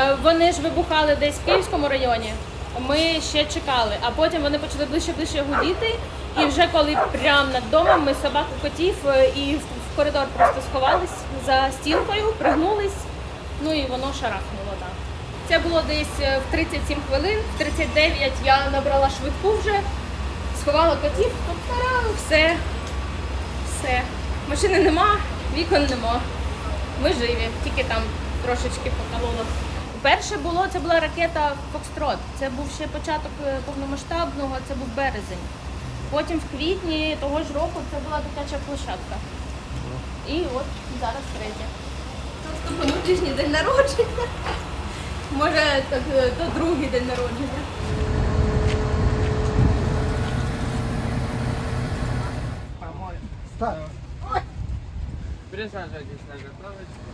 Е, Вони ж вибухали десь в Київському районі. Ми ще чекали, а потім вони почали ближче ближче гудіти. І вже коли прямо над домом ми собаку котів е, і в коридор просто сховались за стінкою, пригнулись, ну і воно шарахнуло так. Це було десь е, в 37 хвилин, в 39 я набрала швидку вже, сховала котів, все, все. Машини нема, вікон нема. Ми живі, тільки там трошечки покололо. Перше було, це була ракета Фокстрот. Це був ще початок е, повномасштабного, це був березень. Потім в квітні того ж року це була дитяча площадка. І от зараз третя. Тобто внутрішній день народження. Може, так, е, то другий день народження. Так. Присаживайтесь на готовочку.